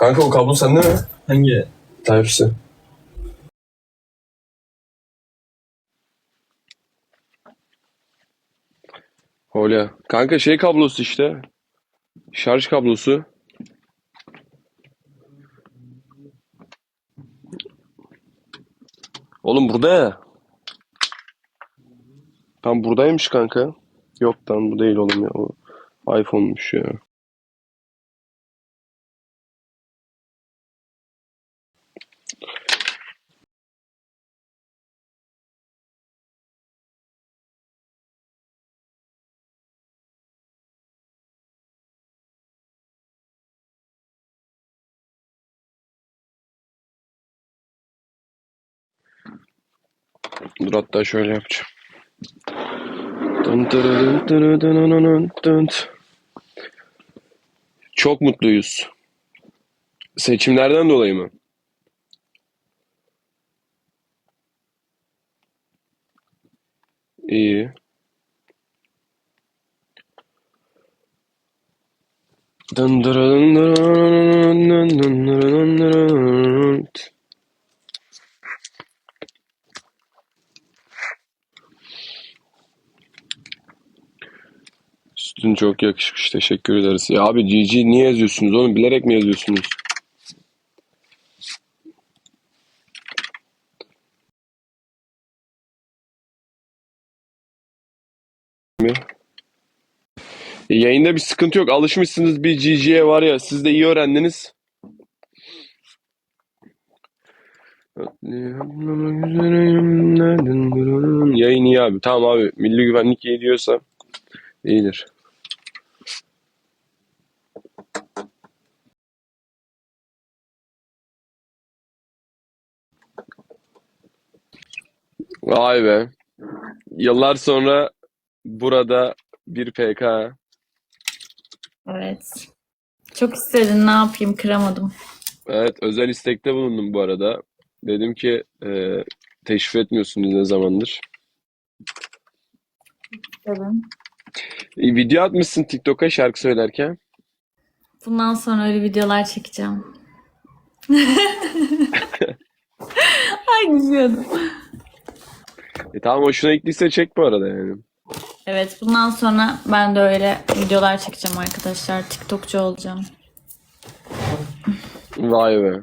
Kanka o kablo sende mi? Hangi? Type-C. Hola. Kanka şey kablosu işte. Şarj kablosu. Oğlum burada ya. Tam buradaymış kanka. Yok lan bu değil oğlum ya. O iPhone'muş ya. Dur hatta şöyle yapacağım. Çok mutluyuz. Seçimlerden dolayı mı? İyi. Dın dırın dırın dın dırın dırın. Çok yakışmış. Teşekkür ederiz. Ya abi GG niye yazıyorsunuz oğlum? Bilerek mi yazıyorsunuz? E, yayında bir sıkıntı yok. Alışmışsınız bir GG'ye var ya. Siz de iyi öğrendiniz. Yayın iyi abi. Tamam abi. Milli güvenlik iyi diyorsa iyidir. Vay be. Yıllar sonra burada bir PK. Evet. Çok istedin ne yapayım kıramadım. Evet, özel istekte bulundum bu arada. Dedim ki e, teşrif etmiyorsunuz ne zamandır. Dedim. E, video atmışsın TikTok'a şarkı söylerken. Bundan sonra öyle videolar çekeceğim. Ay gülüyordum. E, tamam hoşuna gittiyse çek bu arada yani. Evet bundan sonra ben de öyle videolar çekeceğim arkadaşlar. TikTokçu olacağım. Vay be.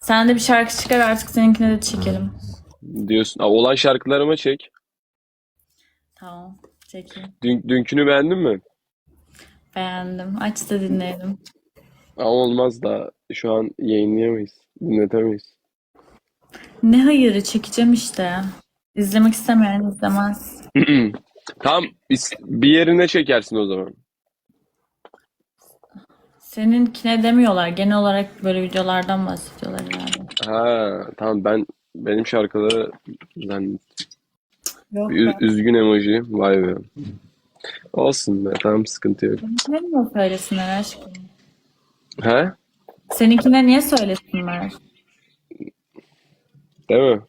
Sen de bir şarkı çıkar artık seninkine de çekelim. Diyorsun. Aa, olan şarkılarıma çek. Tamam çekeyim. Dün, dünkünü beğendin mi? Beğendim. Aç da dinleyelim. Ama olmaz da şu an yayınlayamayız. Dinletemeyiz. Ne hayırı çekeceğim işte. İzlemek istemeyen izlemez. İs- bir yerine çekersin o zaman. Seninkine demiyorlar. Genel olarak böyle videolardan bahsediyorlar herhalde. Ha tamam ben benim şarkıları zannettim. Yok be. üzgün emoji. Vay be. Olsun be tamam sıkıntı yok. Seninkine niye söylesinler aşkım? He? Seninkine niye söylesinler? Değil mi?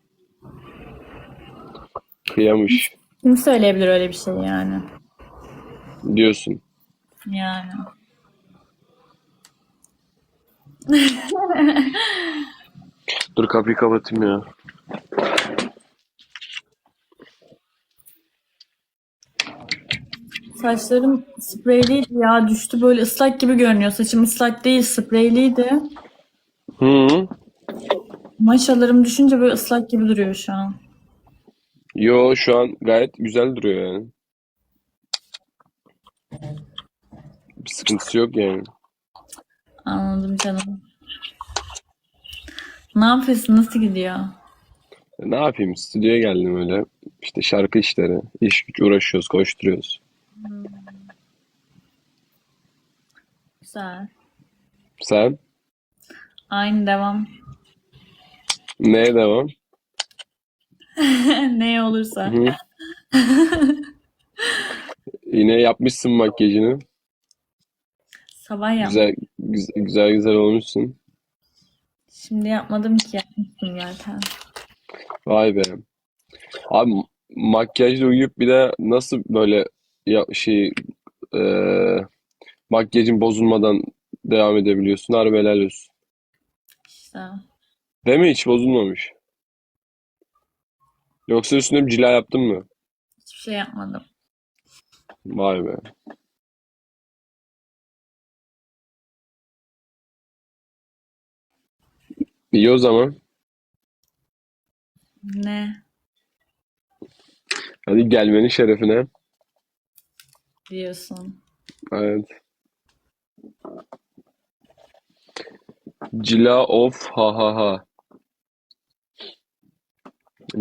Kıyamış Kim söyleyebilir öyle bir şey yani? diyorsun. Yani. Dur kapıyı kapatayım ya. Saçlarım spreyliydi ya düştü böyle ıslak gibi görünüyor. Saçım ıslak değil spreyliydi. Hı. Maşalarım düşünce böyle ıslak gibi duruyor şu an. Yo şu an gayet güzel duruyor yani. Bir sıkıntısı yok yani. Anladım canım. Ne yapıyorsun? Nasıl gidiyor? E, Ne yapayım? Stüdyoya geldim öyle. İşte şarkı işleri, iş güç uğraşıyoruz, koşturuyoruz. Güzel. Sen? Aynı devam. Neye devam? Ne olursa. Hı. Yine yapmışsın makyajını. Sabah yap. Güzel güzel güzel, güzel olmuşsun. Şimdi yapmadım ki yapmıştım zaten. Vay be. Abi makyajla uyuyup bir de nasıl böyle ya şey e, makyajın bozulmadan devam edebiliyorsun. Harbi helal olsun. İşte. Mi? Hiç bozulmamış. Yoksa üstüne bir cila yaptın mı? Hiçbir şey yapmadım. Vay be. İyi o zaman. Ne Hadi gelmenin şerefine. diyorsun? Evet. Cila of ha ha ha.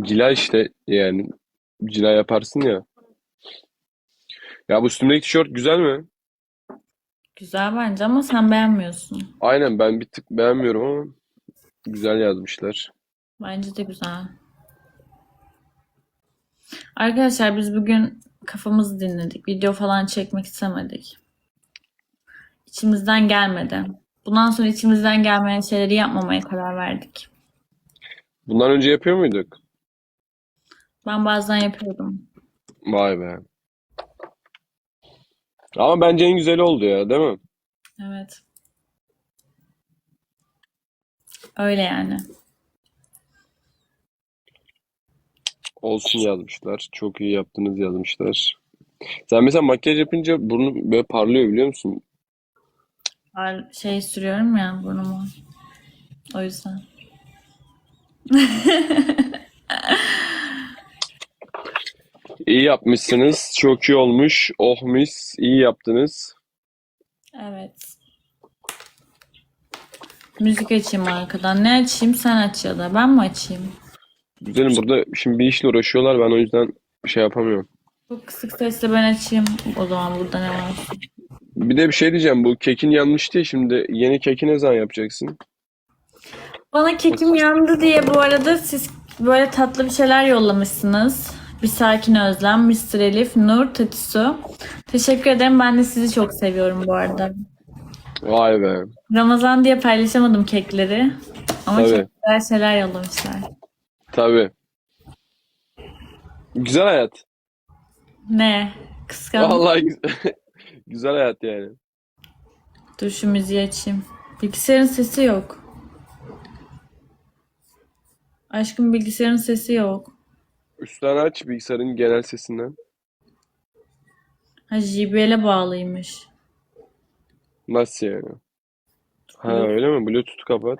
Cila işte yani cila yaparsın ya. Ya bu üstümdeki tişört güzel mi? Güzel bence ama sen beğenmiyorsun. Aynen ben bir tık beğenmiyorum ama güzel yazmışlar. Bence de güzel. Arkadaşlar biz bugün kafamızı dinledik. Video falan çekmek istemedik. İçimizden gelmedi. Bundan sonra içimizden gelmeyen şeyleri yapmamaya karar verdik. Bundan önce yapıyor muyduk? Ben bazen yapıyordum. Vay be. Ama bence en güzeli oldu ya, değil mi? Evet. Öyle yani. Olsun yazmışlar. Çok iyi yaptınız yazmışlar. Sen mesela makyaj yapınca burnun böyle parlıyor biliyor musun? Var- Şey sürüyorum ya burnuma. O yüzden. İyi yapmışsınız. Çok iyi olmuş. Oh mis. iyi yaptınız. Evet. Müzik açayım arkadan. Ne açayım? Sen aç ya da ben mi açayım? Güzelim burada şimdi bir işle uğraşıyorlar. Ben o yüzden bir şey yapamıyorum. Çok kısık sesle ben açayım. O zaman burada ne var? Bir de bir şey diyeceğim. Bu kekin yanmıştı ya şimdi. Yeni keki ne zaman yapacaksın? Bana kekim yandı diye bu arada siz böyle tatlı bir şeyler yollamışsınız. Bir sakin özlem, Mr. Elif, Nur, Tatisu. Teşekkür ederim. Ben de sizi çok seviyorum bu arada. Vay be. Ramazan diye paylaşamadım kekleri. Ama Tabii. çok güzel şeyler yollamışlar. Tabii. Güzel hayat. Ne? Kıskandım. Vallahi güzel, güzel hayat yani. Dur şu müziği açayım. Bilgisayarın sesi yok. Aşkım bilgisayarın sesi yok. Üstten aç bilgisayarın genel sesinden. Ha JBL'e bağlıymış. Nasıl yani? Ha Bluetooth. öyle mi? Bluetooth kapat.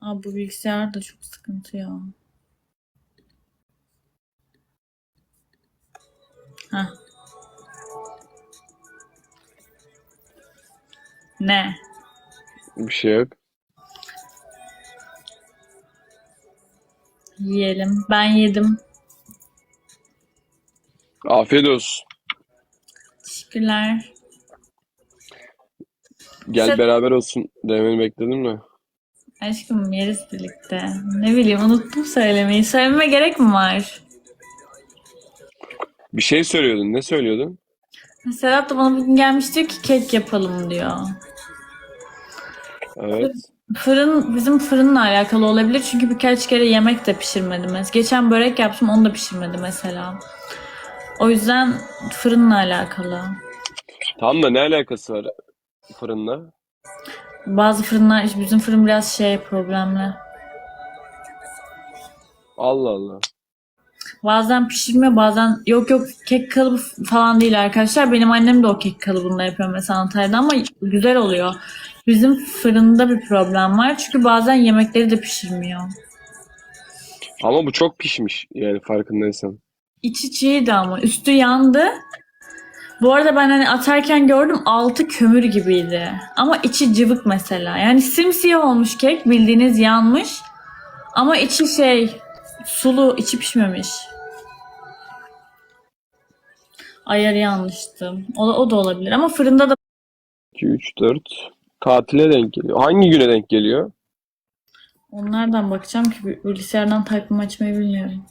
Aa, bu bilgisayar da çok sıkıntı ya. Hah. Ne? Bir şey yok. Yiyelim. Ben yedim. Afiyet olsun. Teşekkürler. Gel Sen- beraber olsun demeni bekledim de. Aşkım yeriz birlikte. Ne bileyim unuttum söylemeyi. Söylememe gerek mi var? Bir şey söylüyordun. Ne söylüyordun? Serap da bana bugün gelmiş diyor ki kek yapalım diyor. Evet. Fırın bizim fırınla alakalı olabilir çünkü birkaç kere yemek de pişirmedi mesela. Geçen börek yaptım onu da pişirmedi mesela. O yüzden fırınla alakalı. Tam da ne alakası var fırınla? Bazı fırınlar bizim fırın biraz şey problemli. Allah Allah. Bazen pişirmiyor bazen yok yok kek kalıbı falan değil arkadaşlar. Benim annem de o kek kalıbında yapıyor mesela Antalya'da ama güzel oluyor. Bizim fırında bir problem var çünkü bazen yemekleri de pişirmiyor. Ama bu çok pişmiş yani farkındaysan. İçi çiğdi ama üstü yandı. Bu arada ben hani atarken gördüm altı kömür gibiydi. Ama içi cıvık mesela. Yani simsiyah olmuş kek bildiğiniz yanmış. Ama içi şey sulu içi pişmemiş. Ayarı yanlıştı. O, o da olabilir ama fırında da 2, 3, 4. Tatile denk geliyor. Hangi güne denk geliyor? onlardan bakacağım ki bilgisayardan takvim açmayı bilmiyorum.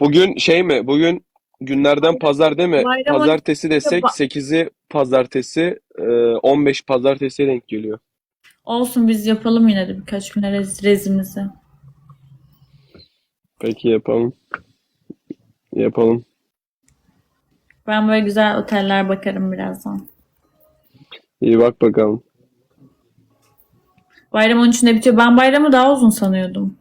Bugün şey mi? Bugün günlerden pazar değil mi? Bayram Pazartesi desek Ba- 8'i pazartesi, e, 15 pazartesiye denk geliyor. Olsun biz yapalım yine de birkaç güne rez, rezimizi. Peki yapalım. Yapalım. Ben böyle güzel oteller bakarım birazdan. İyi bak bakalım. Bayram 13'ünde bitiyor. Ben bayramı daha uzun sanıyordum.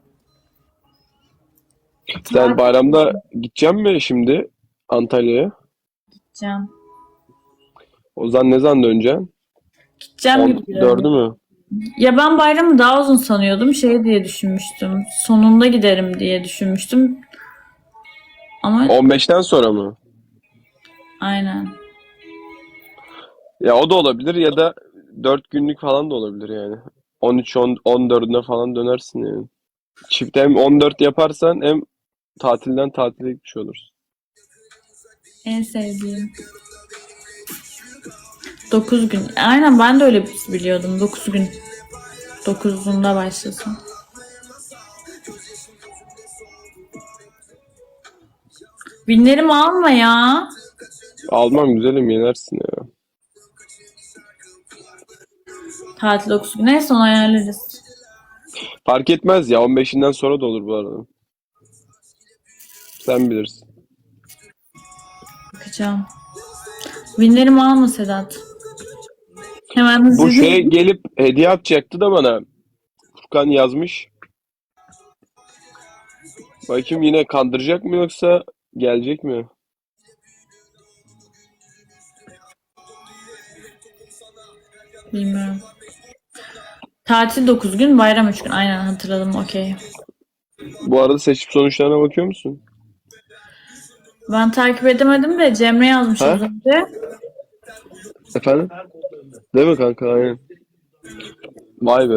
Sen bayramda gideceksin mi şimdi Antalya'ya? Gideceğim. O zaman ne zaman döneceksin? Gideceğim gibi. 14'ü mü? Ya ben bayramı daha uzun sanıyordum. Şey diye düşünmüştüm. Sonunda giderim diye düşünmüştüm. Ama 15'ten sonra mı? aynen. Ya o da olabilir ya da 4 günlük falan da olabilir yani. 13 10 14'üne falan dönersin yani. Çift hem 14 yaparsan hem tatilden tatile gitmiş olursun. En sevdiğim. 9 gün. Aynen ben de öyle biliyordum. 9 gün. 9'unda başlasın. Binlerimi alma ya. Almam güzelim yenersin ya. Tatil 9 gün. Neyse onu ayarlarız. Fark etmez ya 15'inden sonra da olur bu arada. Sen bilirsin. Bakacağım. Binlerimi alma Sedat. Hemen Bu hızlı şey gelip hediye atacaktı da bana. Furkan yazmış. Bakayım yine kandıracak mı yoksa gelecek mi? Bilmiyorum. Tatil 9 gün, bayram 3 gün. Aynen hatırladım. Okey. Bu arada seçim sonuçlarına bakıyor musun? Ben takip edemedim de Cemre yazmış Ha? az önce. Efendim? Değil mi kanka? Aynen. Vay be.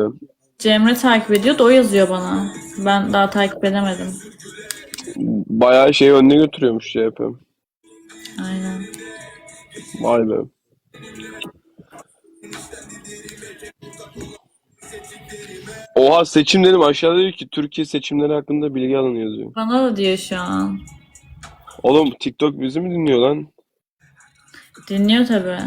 Cemre takip ediyor da o yazıyor bana. Ben daha takip edemedim. Bayağı şey önüne götürüyormuş yapıyorum. Aynen. Vay be. Oha seçim dedim aşağıda diyor ki Türkiye seçimleri hakkında bilgi alın yazıyor. Bana da diyor şu an. Oğlum TikTok bizi mi dinliyor lan? Dinliyor tabii.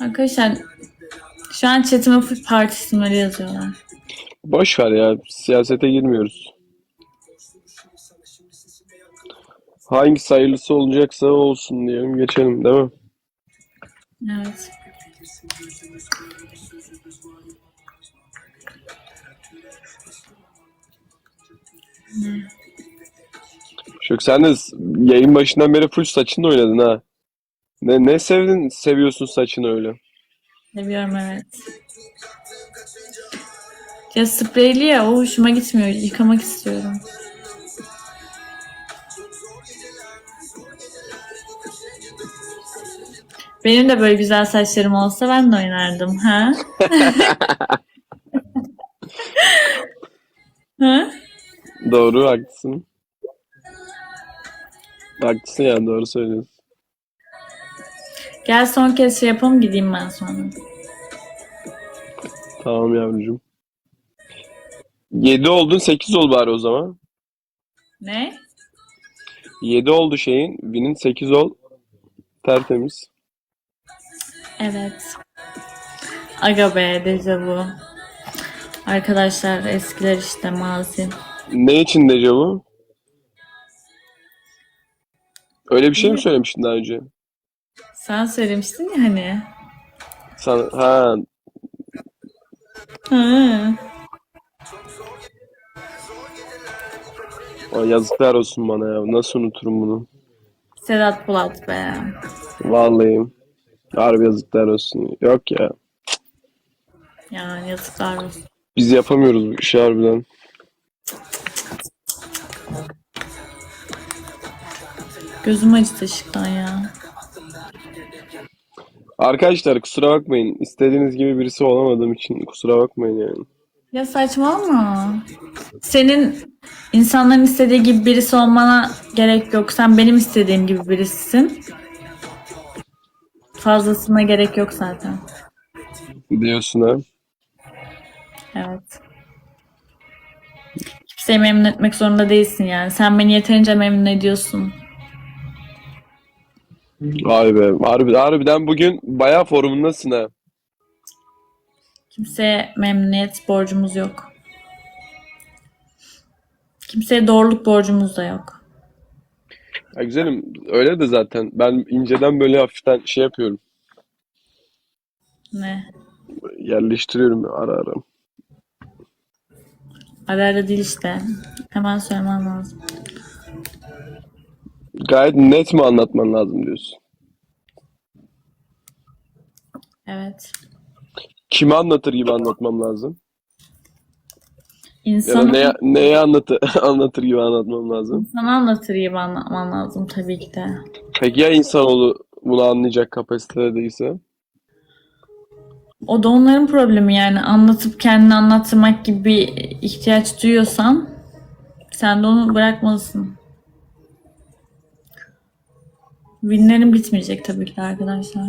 Arkadaşlar şu an chatime full parti isimleri yazıyorlar. Boş ver ya siyasete girmiyoruz. Hangisi hayırlısı olacaksa olsun diyelim geçelim değil mi? Evet. Şök sen de yayın başından beri full saçınla oynadın ha. Ne ne sevdin seviyorsun saçını öyle. Seviyorum evet. Ya spreyli ya o hoşuma gitmiyor. Yıkamak istiyorum. Benim de böyle güzel saçlarım olsa ben de oynardım. Ha? ha? Doğru haklısın. Haklısın yani doğru söylüyorsun. Gel son kez şey yapalım gideyim ben sonra. Tamam yavrucuğum. 7 oldun 8 ol bari o zaman. Ne? 7 oldu şeyin. Win'in 8 ol. Tertemiz. Evet. Aga be dejavu. Arkadaşlar eskiler işte mazi. Ne için dejavu? Öyle bir şey mi söylemiştin daha önce? Sen söylemiştin ya hani. Sen, ha, Ha. Ay yazıklar olsun bana ya. Nasıl unuturum bunu? Sedat Polat be. Vallahi. Harbi yazıklar olsun. Yok ya. Yani yazıklar olsun. Biz yapamıyoruz bu işi harbiden. Gözüm acıdı ışıktan ya. Arkadaşlar kusura bakmayın. İstediğiniz gibi birisi olamadığım için kusura bakmayın yani. Ya saçmalama. Senin insanların istediği gibi birisi olmana gerek yok. Sen benim istediğim gibi birisisin. Fazlasına gerek yok zaten. Diyorsun ha. Evet. Kimseyi memnun etmek zorunda değilsin yani. Sen beni yeterince memnun ediyorsun. Vay be. Harbi, harbiden bugün bayağı forumundasın ha. Kimseye memnuniyet borcumuz yok. Kimseye doğruluk borcumuz da yok. Ya güzelim öyle de zaten ben inceden böyle hafiften şey yapıyorum. Ne? Yerleştiriyorum ara ara. Ara ara değil işte. Hemen söylemem lazım. Gayet net mi anlatman lazım diyorsun. Evet. Kime anlatır gibi anlatmam lazım. Ya da İnsanı, neye, anlatı, anlatır gibi anlatmam lazım. insana anlatır gibi anlatman lazım tabii ki de. Peki ya insanoğlu bunu anlayacak kapasitede değilse? O da onların problemi yani. Anlatıp kendini anlatmak gibi bir ihtiyaç duyuyorsan sen de onu bırakmalısın. Winlerin bitmeyecek tabii ki de arkadaşlar.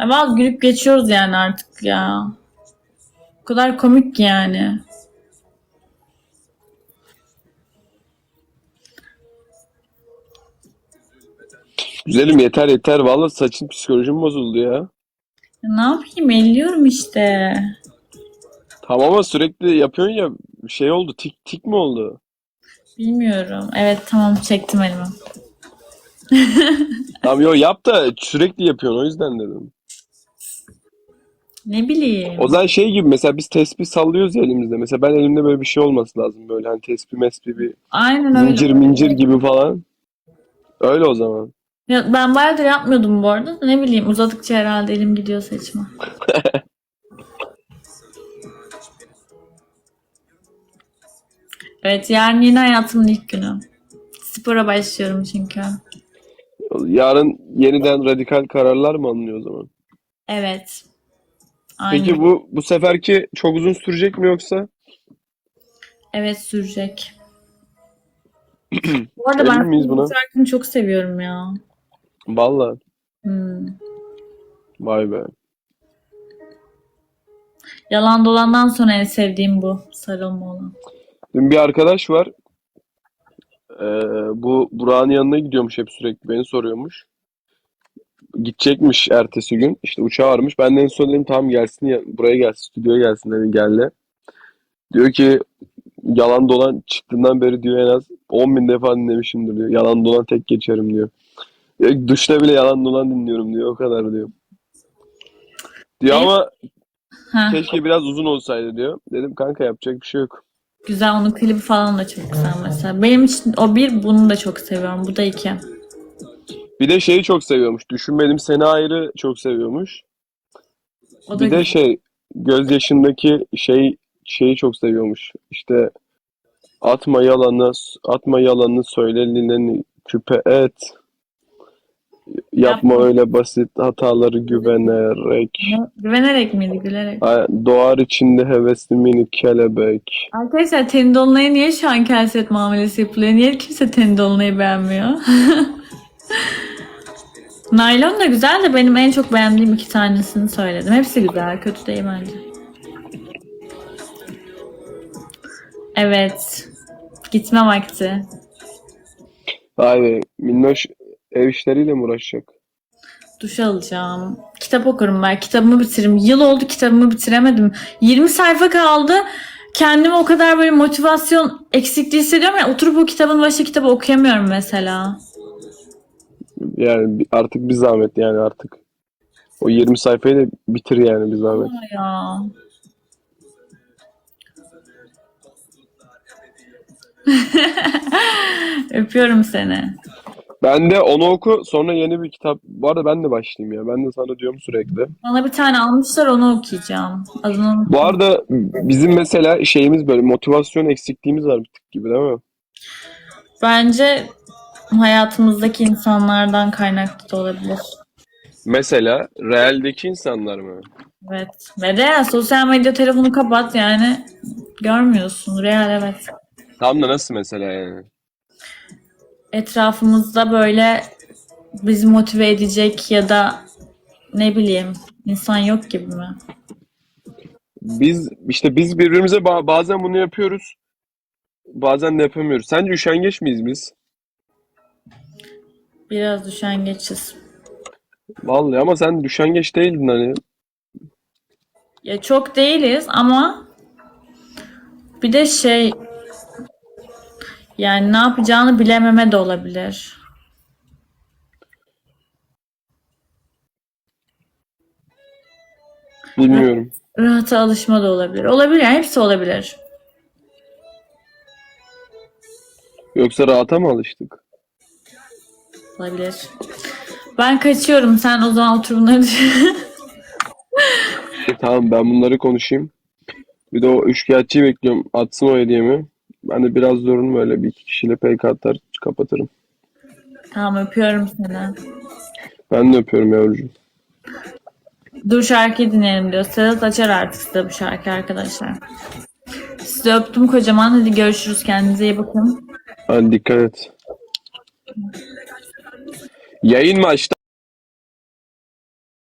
Ay bazı gülüp geçiyoruz yani artık ya. O kadar komik ki yani. Güzelim yeter yeter. Vallahi saçın psikolojim bozuldu ya. Ne yapayım elliyorum işte. Tamam ama sürekli yapıyorsun ya şey oldu tik tik mi oldu? Bilmiyorum. Evet tamam çektim elimi. Tamam yo yap da sürekli yapıyorsun o yüzden dedim. Ne bileyim. O zaman şey gibi mesela biz tespih sallıyoruz ya elimizde. Mesela ben elimde böyle bir şey olması lazım böyle hani tespih mespih bir Aynen öyle. zincir mincir gibi falan. Öyle o zaman. Ya ben bayağıdır yapmıyordum bu arada. da Ne bileyim uzadıkça herhalde elim gidiyor saçma. Evet yarın yeni hayatımın ilk günü. Spora başlıyorum çünkü. Yarın yeniden radikal kararlar mı alınıyor o zaman? Evet. Aynen. Peki bu bu seferki çok uzun sürecek mi yoksa? Evet sürecek. Bu arada ben miyiz buna? bu şarkını çok seviyorum ya. Vallahi. Hmm. Vay be. Yalan dolandan sonra en sevdiğim bu. Sarılma olan. Dün bir arkadaş var. Ee, bu Burak'ın yanına gidiyormuş hep sürekli beni soruyormuş. Gidecekmiş ertesi gün. İşte uçağı varmış. Ben de en son dedim tamam gelsin ya, buraya gelsin, stüdyoya gelsin dedim geldi. Diyor ki yalan dolan çıktığından beri diyor en az 10 bin defa dinlemişimdir diyor. Yalan dolan tek geçerim diyor. Ya, duşta bile yalan dolan dinliyorum diyor. O kadar diyor. Diyor Evet. ama Heh, keşke biraz uzun olsaydı diyor. Dedim kanka yapacak bir şey yok. güzel onun klibi falan da çok güzel mesela. Benim için o bir bunu da çok seviyorum. Bu da iki. Bir de şeyi çok seviyormuş. Düşünmedim seni ayrı çok seviyormuş. O da Bir de şey gözyaşındaki şey şeyi çok seviyormuş. İşte atma yalanı, atma yalanı söyle lineni küpe et. Yapma Yapma. öyle basit hataları güvenerek. Güvenerek miydi? Gülerek. Ay, Doğar içinde hevesli minik kelebek. Arkadaşlar Ten Dolunay'a niye şu an kelset muamelesi yapılıyor? Niye kimse Ten Dolunay'ı beğenmiyor? Naylon da güzel de benim en çok beğendiğim iki tanesini söyledim. Hepsi güzel. Kötü değil bence. Evet. Gitme vakti. Vay be, minnoş ev işleriyle mi uğraşacak? Duş alacağım. Kitap okurum ben. Kitabımı bitiririm. Yıl oldu kitabımı bitiremedim. 20 sayfa kaldı. Kendimi o kadar böyle motivasyon eksikliği hissediyorum ya. Oturup o kitabın başı kitabı okuyamıyorum mesela. Yani artık bir zahmet yani artık. O 20 sayfayı da bitir yani bir zahmet. Ama ya. Öpüyorum seni. Ben de onu oku sonra yeni bir kitap. Bu arada ben de başlayayım ya. Ben de sana diyorum sürekli. Bana bir tane almışlar onu okuyacağım. Adını unuttum. Bu arada bizim mesela şeyimiz böyle motivasyon eksikliğimiz var bir tık gibi değil mi? Bence hayatımızdaki insanlardan kaynaklı da olabilir. Mesela realdeki insanlar mı? Evet. Ve real sosyal medya telefonu kapat yani görmüyorsun. Real evet. Tam da nasıl mesela yani? Etrafımızda böyle bizi motive edecek ya da ne bileyim insan yok gibi mi? Biz işte biz birbirimize ba- bazen bunu yapıyoruz. Bazen de yapamıyoruz. Sence üşengeç miyiz biz? Biraz düşengeçiz. Vallahi ama sen düşengeç değildin hani. Ya çok değiliz ama bir de şey yani ne yapacağını bilememe de olabilir. Bilmiyorum. Rahata alışma da olabilir. Olabilir yani hepsi olabilir. Yoksa rahata mı alıştık? Olabilir. Ben kaçıyorum. Sen o zaman otur bunları. E, tamam ben bunları konuşayım. Bir de o üçkağıtçıyı bekliyorum. Atsın o hediyemi. Ben de biraz zorun böyle bir iki kişiyle PK atar kapatırım. Tamam öpüyorum seni. Ben de öpüyorum yavrucuğum. Dur şarkıyı dinleyelim diyor. Sedat açar artık size bu şarkı arkadaşlar. Sizi öptüm kocaman. Hadi görüşürüz. Kendinize iyi bakın. Hadi dikkat et. Yayın mı açtı?